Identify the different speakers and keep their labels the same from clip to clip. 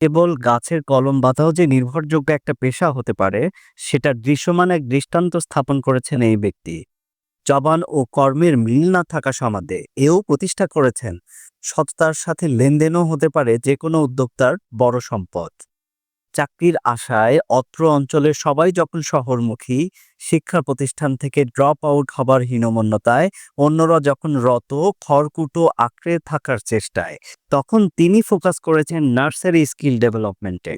Speaker 1: কেবল গাছের কলম বাঁধাও যে নির্ভরযোগ্য একটা পেশা হতে পারে, সেটার দৃশ্যমান এক দৃষ্টান্ত স্থাপন করেছেন এই ব্যক্তি। জবান ও কর্মের মিল না থাকা সমাধে এও প্রতিষ্ঠা করেছেন। সততার সাথে লেনদেনও হতে পারে যে কোনো উদ্যোক্তার বড় সম্পদ। চাকরির আশায় অত্র অঞ্চলের সবাই যখন শহরমুখী, শিক্ষা প্রতিষ্ঠান থেকে ড্রপ আউট হবার হীনমন্যতায়, অন্যরা যখন রত, খড়কুটো আঁকড়ে থাকার চেষ্টায়, তখন তিনি ফোকাস করেছেন নার্সারি স্কিল ডেভেলপমেন্টে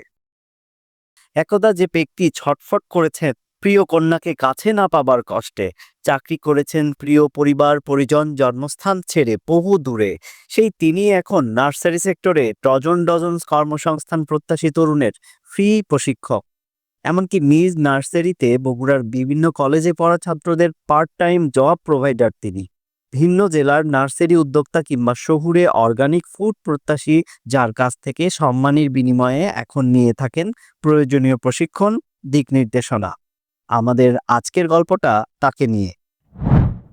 Speaker 1: একদা যে ব্যক্তি ছটফট করেছেন প্রিয় কন্যাকে কাছে না পাবার কষ্টে চাকরি করেছেন প্রিয় পরিবার, পরিজন, জন্মস্থান ছেড়ে বহু দূরে। সেই তিনি এখন নার্সারি সেক্টরে ডজন ডজন কর্মসংস্থান প্রত্যাশী তরুণের ফ্রি প্রশিক্ষক। এমনকি নিজ নার্সারিতে বগুড়ার বিভিন্ন কলেজে পড়া ছাত্রদের পার্ট টাইম জব প্রোভাইডার তিনি। ভিন্ন জেলার নার্সারি উদ্যোক্তা কিংবা শহুরে অর্গানিক ফুড প্রত্যাশী যার কাছ থেকে সম্মানের বিনিময়ে এখন নিয়ে থাকেন প্রয়োজনীয় প্রশিক্ষণ, দিক নির্দেশনা। আমাদের আজকের গল্পটা তাকে নিয়ে।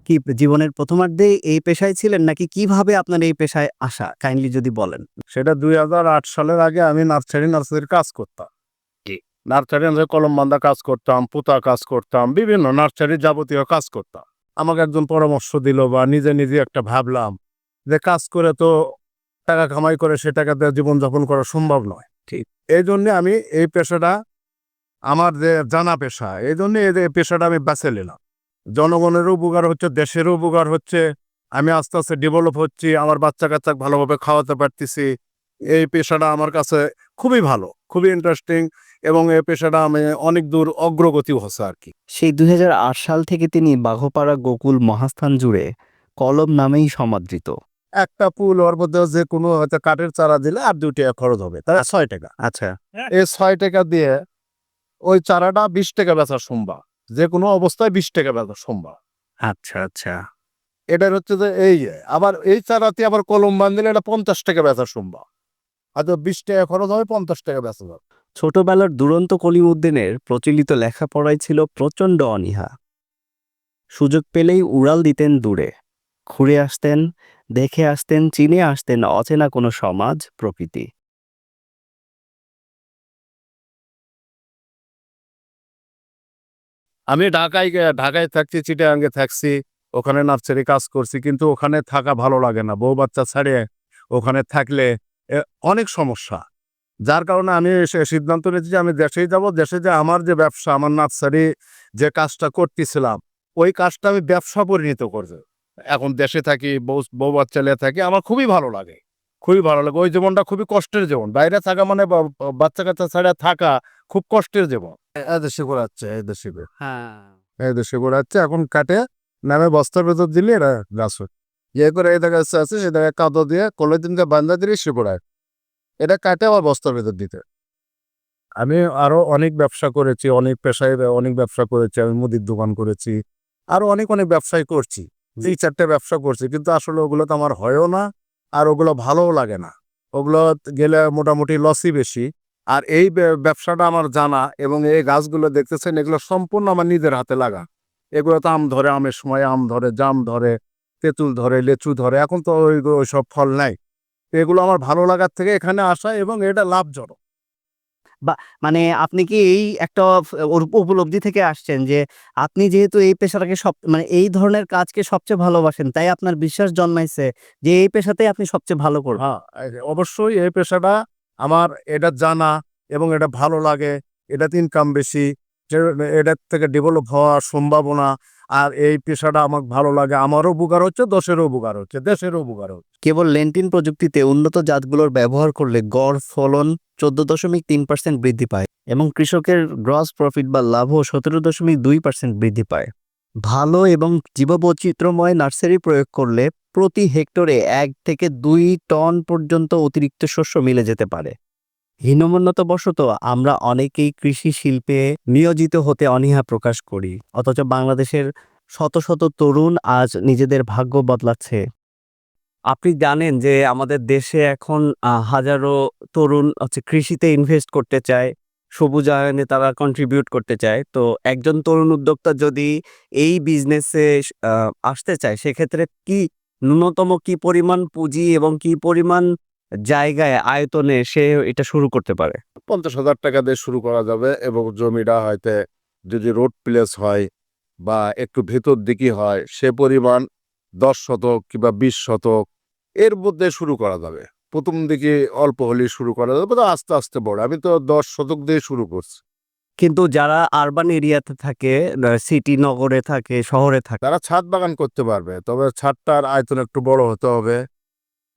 Speaker 1: কি জীবনের প্রথমার্ধে এই পেশায় ছিলেন নাকি কীভাবে আপনার এই পেশায় আসা? কাইন্ডলি যদি বলেন।
Speaker 2: সেটা দুই হাজার আট সালের আগে আমি নার্সারি নার্সারির কাজ করতাম। নার্সারি নার্সারি কলম বান্ধা কাজ করতাম পুতা কাজ করতাম বিভিন্ন নার্সারি যাবতীয় কাজ করতাম। আমাকে একজন পরামর্শ দিল বা নিজে নিজে একটা ভাবলাম যে কাজ করে তো টাকা কামাই করে সে টাকা দিয়ে জীবনযাপন করা সম্ভব নয়।
Speaker 1: ঠিক।
Speaker 2: এই জন্যে আমি এই পেশাটা আমার যে জানা পেশা এই জন্য এই পেশাটা আমি বেছে নিলাম। জনগণেরও উপকার হচ্ছে দেশেরও উপকার হচ্ছে। আমি আস্তে আস্তে ডেভেলপ হচ্ছি আমার বাচ্চা কাচ্চা ভালোভাবে খাওয়াতে পারতেছি। এই পেশাটা আমার কাছে খুবই ভালো খুবই ইন্টারেস্টিং এবং এই পেশাটা আমি অনেক দূর অগ্রগতি হচ্ছে আর কি।
Speaker 1: সেই দুই হাজার আট সাল থেকে তিনি বাঘপাড়া গোকুল মহাস্থান জুড়ে কলম নামেই সমাদৃত।
Speaker 2: একটা পুল ওর মধ্যে যে কোনো হয়তো কাঠের চারা দিলে আর দুই টাকা খরচ হবে তাহলে ছয় টাকা।
Speaker 1: আচ্ছা।
Speaker 2: এই ছয় টাকা দিয়ে ওই চারাটা বিশ টাকা বেচা সম্ভব যে কোনো অবস্থায় বিশ টাকা বেচা সম্ভব
Speaker 1: আচ্ছা আচ্ছা।
Speaker 2: এটার হচ্ছে যে এই আবার এই চারাতে আবার কলম বাঁধলে এটা পঞ্চাশ টাকা বেচা সম্ভব হয়তো বিশ টাকা খরচ হবে পঞ্চাশ টাকা বেচা যাবে।
Speaker 1: ছোটবেলার দুরন্ত কলিমুদ্দিনের প্রচলিত লেখাপড়ায় ছিল প্রচণ্ড অনীহা। সুযোগ পেলেই উড়াল দিতেন দূরে। ঘুরে আসতেন দেখে আসতেন চিনে আসতেন অচেনা কোনো সমাজ প্রকৃতি।
Speaker 2: আমি ঢাকায় ঢাকায় থাকছি, চিটাগাঙ্গে থাকছি, ওখানে নার্সারি কাজ করছি, কিন্তু ওখানে থাকা ভালো লাগে না। বউ বাচ্চা ছাড়িয়ে ওখানে থাকলে অনেক সমস্যা। যার কারণে আমি সিদ্ধান্ত নিয়েছি যে আমি দেশেই যাব, দেশে যে আমার যে ব্যবসা, আমার নার্সারি যে কাজটা করতেছিলাম, ওই কাজটা আমি ব্যবসা পরিণত করছে এখন দেশে থাকি, বউ বউ বাচ্চা নিয়ে থাকি, আমার খুবই ভালো লাগে। খুবই ভালো লাগে। ওই জীবনটা খুবই কষ্টের জীবন। বাইরে থাকা মানে বাচ্চা কাচ্চা ছাড়া থাকা খুব কষ্টের জীবন। এদেশে করাচ্ছে এদেশে
Speaker 1: হ্যাঁ।
Speaker 2: এই দেশে ঘোরাচ্ছে এখন কাটে নামে বস্তার ভেতর দিলে এটা গাছ হয় ইয়ে করে এই জায়গায় আছে সে জায়গায় কাদো দিয়ে কলের দিনকে বান্ধা দিলে সে পড়ায়। এটা কাটে আবার বস্তার ভেতর দিতে। আমি আরও অনেক ব্যবসা করেছি অনেক পেশায় অনেক ব্যবসা করেছি আমি মুদির দোকান করেছি আরও অনেক অনেক ব্যবসায় করছি। এই চারটে ব্যবসা করছি কিন্তু আসলে ওগুলো তো আমার হয়ও না আর ওগুলো ভালোও লাগে না। ওগুলো গেলে মোটামুটি লসই বেশি। আর এই ব্যবসাটা আমার জানা এবং এই গাছগুলো দেখতেছেন এগুলো সম্পূর্ণ আমার নিজের হাতে লাগা। এগুলো তো আম ধরে আমের সময় আম ধরে জাম ধরে তেঁতুল ধরে লেচু ধরে এখন তো ওই সব ফল নাই। এগুলো আমার ভালো লাগার থেকে এখানে আসা এবং এটা লাভজনক।
Speaker 1: বা মানে আপনি কি এই একটা উপলব্ধি থেকে আসছেন যে আপনি যেহেতু এই পেশাটাকে সব মানে এই ধরনের কাজকে সবচেয়ে ভালোবাসেন তাই আপনার বিশ্বাস জন্মাইছে যে এই পেশাতেই আপনি সবচেয়ে ভালো করবেন?
Speaker 2: হ্যাঁ অবশ্যই এই পেশাটা আমার এটা জানা এবং এটা ভালো লাগে, এটাতে ইনকাম বেশি এটার থেকে ডেভেলপ হওয়ার সম্ভাবনা আর এই পেশাটা আমার ভালো লাগে। আমারও উপকার হচ্ছে দশেরও উপকার হচ্ছে, দেশেরও উপকার হচ্ছে।
Speaker 1: কেবল লেন্টিন প্রযুক্তিতে উন্নত জাতগুলোর ব্যবহার করলে গড়, ফলন চোদ্দ দশমিক তিন পার্সেন্ট বৃদ্ধি পায় এবং কৃষকের গ্রস প্রফিট বা লাভও সতেরো দশমিক দুই পার্সেন্ট বৃদ্ধি পায়। ভালো এবং জীববৈচিত্র্যময় নার্সারি প্রয়োগ করলে প্রতি হেক্টরে এক থেকে দুই টন পর্যন্ত অতিরিক্ত শস্য মিলে যেতে পারে। হীনমন্যতাবশত আমরা অনেকেই কৃষি শিল্পে নিয়োজিত হতে অনীহা প্রকাশ করি, অথচ বাংলাদেশের শত শত তরুণ আজ নিজেদের ভাগ্য বদলাচ্ছে। আপনি জানেন যে আমাদের দেশে এখন হাজারো তরুণ হচ্ছে কৃষিতে ইনভেস্ট করতে চায়। সবুজায়নে তারা কন্ট্রিবিউট করতে চায়। তো একজন তরুণ উদ্যোক্তা যদি এই বিজনেসে আসতে চায়, সেক্ষেত্রে কি ন্যূনতম কি পরিমাণ পুঁজি এবং কি পরিমাণ জায়গায় আয়তনে সে এটা শুরু করতে পারে?
Speaker 2: পঞ্চাশ হাজার টাকা দিয়ে শুরু করা যাবে এবং জমিটা হয়তো যদি রোড প্লেস হয় বা একটু ভেতর দিকে হয়, সে পরিমাণ দশ শতক কিংবা বিশ শতক এর মধ্যে শুরু করা যাবে। প্রথম দিকে অল্প হলে শুরু করা যাবে আস্তে আস্তে বড়। আমি তো দশ শতক দিয়ে শুরু করছি।
Speaker 1: কিন্তু যারা আরবান এরিয়াতে থাকে সিটি নগরে থাকে শহরে থাকে
Speaker 2: তারা ছাদ বাগান করতে পারবে তবে ছাদটার আয়তন একটু বড় হতে হবে।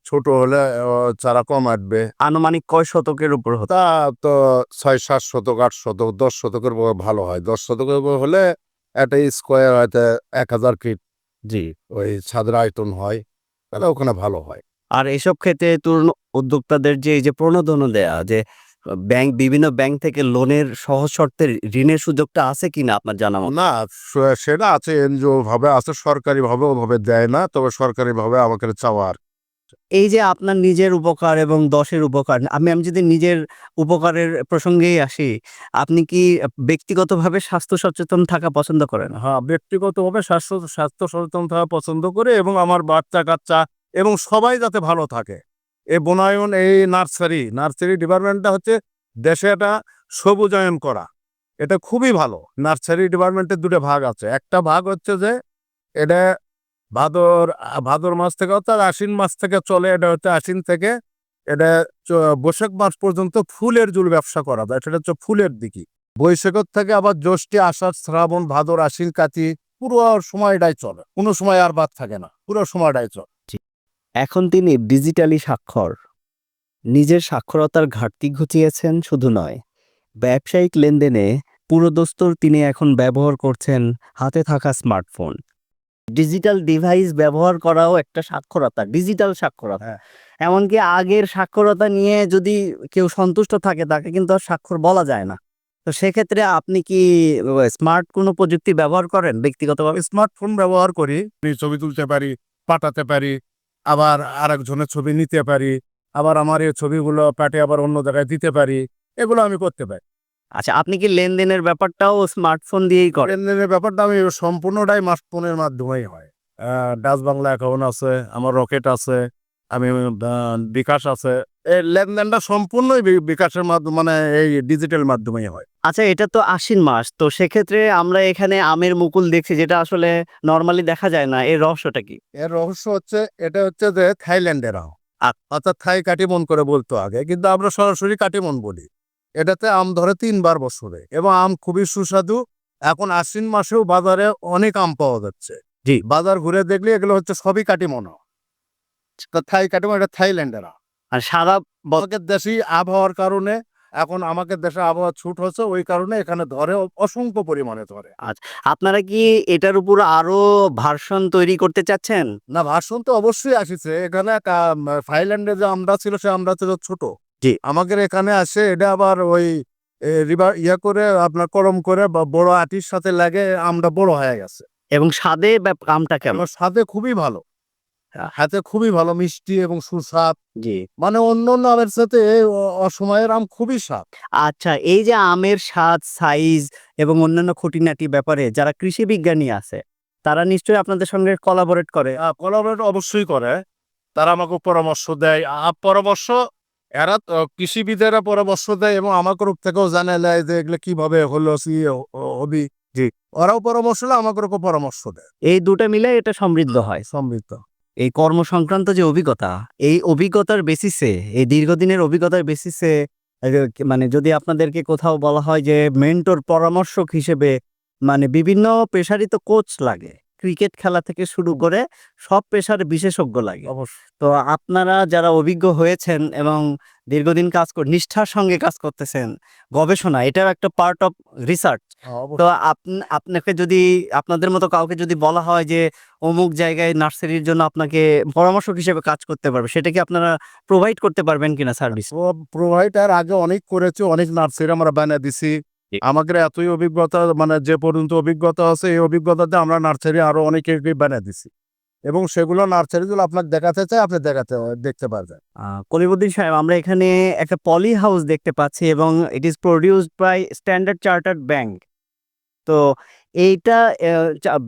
Speaker 2: ছোট হলে চারা কম আসবে
Speaker 1: আনুমানিক কয় শতকের উপর
Speaker 2: তা তো ছয় সাত শতক আট শতক দশ শতকের উপর ভালো হয়। দশ শতকের উপর হলে একটা স্কোয়ার হয়তো এক হাজার ফিট
Speaker 1: জি।
Speaker 2: ওই ছাদের আয়তন হয় তাহলে ওখানে ভালো হয়।
Speaker 1: আর এসব ক্ষেত্রে তরুণ উদ্যোক্তাদের যে এই যে প্রণোদনা দেয়া যে ব্যাংক বিভিন্ন ব্যাংক থেকে লোনের সহজ শর্তে ঋণের সুযোগটা আছে কিনা আপনার জানা
Speaker 2: না সেটা আছে এনজিও ভাবে আছে সরকারি ভাবে ওভাবে দেয় না তবে সরকারি ভাবে আমাকে চাওয়ার
Speaker 1: এই যে আপনার নিজের উপকার এবং দশের উপকার আমি আমি যদি নিজের উপকারের প্রসঙ্গেই আসি আপনি কি ব্যক্তিগতভাবে স্বাস্থ্য সচেতন থাকা পছন্দ করেন?
Speaker 2: হ্যাঁ ব্যক্তিগতভাবে স্বাস্থ্য স্বাস্থ্য সচেতন থাকা পছন্দ করে এবং আমার বাচ্চা কাচ্চা এবং সবাই যাতে ভালো থাকে। এই বনায়ন, এই নার্সারি নার্সারি ডিপার্টমেন্টটা হচ্ছে দেশে এটা সবুজায়ন করা। এটা খুবই ভালো। নার্সারি ডিপার্টমেন্টের দুটো ভাগ আছে। একটা ভাগ হচ্ছে যে এটা ভাদর ভাদর মাস থেকে অর্থাৎ আশ্বিন মাস থেকে চলে, এটা হচ্ছে আশ্বিন থেকে এটা বৈশাখ মাস পর্যন্ত ফুলের জুল ব্যবসা করা যায়। সেটা হচ্ছে ফুলের দিকে বৈশাখের থেকে আবার জ্যৈষ্ঠী আষাঢ়, শ্রাবণ, ভাদর, আশ্বিন, কাতি, পুরো সময়টাই চলে। কোনো সময় আর বাদ থাকে না। পুরো সময়টাই চলে।
Speaker 1: এখন তিনি ডিজিটালি স্বাক্ষর। নিজের সাক্ষরতার ঘাটতি ঘুচিয়েছেন শুধু নয় ব্যবসায়িক লেনদেনে পুরোদস্তর তিনি এখন ব্যবহার করছেন হাতে থাকা স্মার্টফোন। ডিজিটাল ডিভাইস ব্যবহার করাও একটা সাক্ষরতা ডিজিটাল সাক্ষরতা
Speaker 2: হ্যাঁ।
Speaker 1: এমনকি আগের সাক্ষরতা নিয়ে যদি কেউ সন্তুষ্ট থাকে তাকে কিন্তু আর স্বাক্ষর বলা যায় না। তো সেক্ষেত্রে আপনি কি স্মার্ট কোনো প্রযুক্তি ব্যবহার করেন? ব্যক্তিগতভাবে?
Speaker 2: স্মার্টফোন ব্যবহার করি ছবি তুলতে পারি পাঠাতে পারি আবার আরেকজনের ছবি নিতে পারি আবার আমার এই ছবিগুলো পাঠে আবার অন্য জায়গায় দিতে পারি এগুলো আমি করতে পারি।
Speaker 1: আচ্ছা আপনি কি লেনদেনের ব্যাপারটাও স্মার্টফোন দিয়েই করেন?
Speaker 2: লেনদেনের ব্যাপারটা আমি সম্পূর্ণটাই স্মার্টফোনের মাধ্যমেই হয়। ডাচ বাংলা অ্যাকাউন্ট আছে আমার রকেট আছে আমি বিকাশ আছে। এই লেনদেনটা সম্পূর্ণই বিকাশের মাধ্যমে মানে এই ডিজিটাল মাধ্যমেই হয়।
Speaker 1: আচ্ছা এটা তো আশ্বিন মাস। তো সেক্ষেত্রে আমরা এখানে আমের মুকুল দেখছি যেটা আসলে নর্মালি দেখা যায় না। এর রহস্যটা কি?
Speaker 2: এর রহস্য হচ্ছে এটা হচ্ছে যে থাইল্যান্ডের আম।
Speaker 1: আ-
Speaker 2: অর্থাৎ থাই কাটিমন করে বলতো আগে। কিন্তু আমরা সরাসরি কাটিমন বলি। এটাতে আম ধরে তিনবার বছরে। এবং আম খুবই সুস্বাদু। এখন আশ্বিন মাসেও বাজারে অনেক আম পাওয়া যাচ্ছে।
Speaker 1: জি।
Speaker 2: বাজার ঘুরে দেখলে এগুলো হচ্ছে সবই কাটিমন থাই কাটিমন এটা থাইল্যান্ডের
Speaker 1: আর সারা ব-
Speaker 2: আমাদের দেশি আবহাওয়ার কারণে এখন আমাদের দেশে আবহাওয়া ছুট হচ্ছে ওই কারণে এখানে ধরে অসংখ্য পরিমাণে ধরে।
Speaker 1: আচ্ছা আপনারা কি এটার উপর আরও ভার্সন তৈরি করতে চাচ্ছেন?
Speaker 2: না ভার্সন তো অবশ্যই আসিছে। এখানে থাইল্যান্ডে যে আমরা ছিল সে আমরা ছিল ছোট।
Speaker 1: জি।
Speaker 2: আমাদের এখানে আসে এটা আবার ওই রিভার ইয়া করে আপনার করম করে বা বড় আটির সাথে লাগে আমরা বড় হয়ে গেছে।
Speaker 1: এবং স্বাদে আমটা কেমন?
Speaker 2: সাথে খুবই ভালো। হাতে খুবই ভালো মিষ্টি এবং সুস্বাদ।
Speaker 1: জি।
Speaker 2: মানে অন্য অন্য আমের সাথে অসময়ের আম খুবই স্বাদ।
Speaker 1: আচ্ছা এই যে আমের স্বাদ সাইজ এবং অন্যান্য খুঁটিনাটি ব্যাপারে যারা কৃষি বিজ্ঞানী আছে তারা নিশ্চয়ই আপনাদের সঙ্গে কোলাবোরেট করে।
Speaker 2: কোলাবরেট অবশ্যই করে। তারা আমাকে পরামর্শ দেয়। পরামর্শ এরা কৃষিবিদেরা পরামর্শ দেয় এবং আমার রূপ থেকেও জানা নেয় যে এগুলো কীভাবে হলো কি হবি।
Speaker 1: জি।
Speaker 2: ওরাও পরামর্শ দেয় আমাকে পরামর্শ দেয়।
Speaker 1: এই দুটো মিলে এটা সমৃদ্ধ হয়
Speaker 2: সমৃদ্ধ।
Speaker 1: এই কর্ম সংক্রান্ত যে অভিজ্ঞতা, এই অভিজ্ঞতার বেসিসে এই দীর্ঘদিনের অভিজ্ঞতার বেসিসে মানে যদি আপনাদেরকে কোথাও বলা হয় যে মেন্টর পরামর্শক হিসেবে মানে বিভিন্ন পেশারিত কোচ লাগে। ক্রিকেট খেলা থেকে শুরু করে সব পেশার বিশেষজ্ঞ লাগে। তো আপনারা যারা অভিজ্ঞ হয়েছেন এবং দীর্ঘদিন কাজ কর নিষ্ঠার সঙ্গে কাজ করতেছেন গবেষণা এটাও একটা পার্ট অফ রিসার্চ তো আপন- আপনাকে যদি আপনাদের মতো কাউকে যদি বলা হয় যে অমুক জায়গায় নার্সারির জন্য আপনাকে পরামর্শক হিসেবে কাজ করতে পারবে সেটা কি আপনারা প্রোভাইড করতে পারবেন কিনা সার্ভিস
Speaker 2: প্রোভাইডার আগে অনেক করেছে অনেক নার্সারি আমরা বানিয়ে দিছি। আমাদের এতই অভিজ্ঞতা মানে যে পর্যন্ত অভিজ্ঞতা আছে এই অভিজ্ঞতাতে আমরা নার্সারি আরও অনেকে বানিয়ে দিছি। এবং সেগুলো নার্সারিগুলো আপনাকে দেখাতে চাই আপনি দেখাতে দেখতে পারবেন।
Speaker 1: কলিবুদ্দিন সাহেব আমরা এখানে একটা পলি হাউস দেখতে পাচ্ছি এবং it is produced by Standard Chartered Bank তো এইটা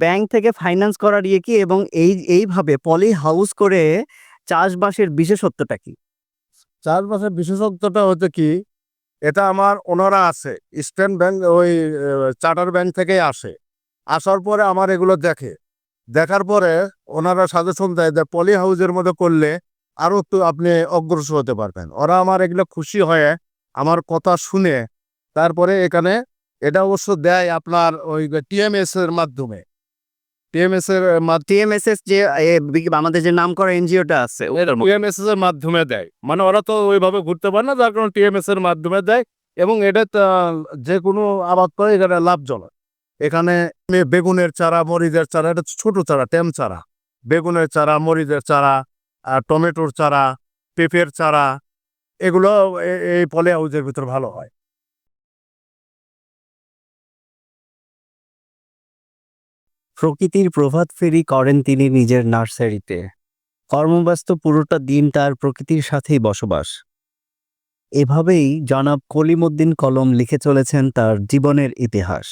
Speaker 1: ব্যাংক থেকে ফাইন্যান্স করার ইয়ে কি এবং এই এইভাবে পলি হাউস করে চাষবাসের বিশেষত্বটা কি?
Speaker 2: চাষবাসের বিশেষত্বটা হচ্ছে কি এটা আমার ওনারা আছে স্টেট ব্যাংক, ওই চার্টার ব্যাংক থেকেই আসে। আসার পরে আমার এগুলো দেখে। দেখার পরে ওনারা সাজেশন দেয় যে পলি হাউজের মধ্যে করলে আরও একটু আপনি অগ্রসর হতে পারবেন। ওরা আমার এগুলো খুশি হয়ে আমার কথা শুনে তারপরে এখানে এটা অবশ্য দেয় আপনার ওই টিএমএস এর মাধ্যমে। টিএমএস এর মাধ্যমে
Speaker 1: টিএমএসএস যে আমাদের যে নাম করা এনজিওটা আছে
Speaker 2: এর মাধ্যমে দেয়। মানে ওরা তো ওইভাবে ঘুরতে পারে না যার কারণে টিএমএস এর মাধ্যমে দেয় এবং এটা যে কোনো আবাদ করে এখানে লাভজনক। এখানে বেগুনের চারা মরিচের চারা এটা ছোট চারা টেম চারা। বেগুনের চারা মরিচের চারা আর টমেটোর চারা পেঁপের চারা এগুলো এই পলি হাউসের ভিতর ভালো হয়।
Speaker 1: প্রকৃতির প্রভাত ফেরি করেন তিনি নিজের নার্সারিতে। কর্মব্যস্ত পুরোটা দিন তার প্রকৃতির সাথেই বসবাস। এভাবেই জনাব কলিমুদ্দিন কলম লিখে চলেছেন তার জীবনের ইতিহাস।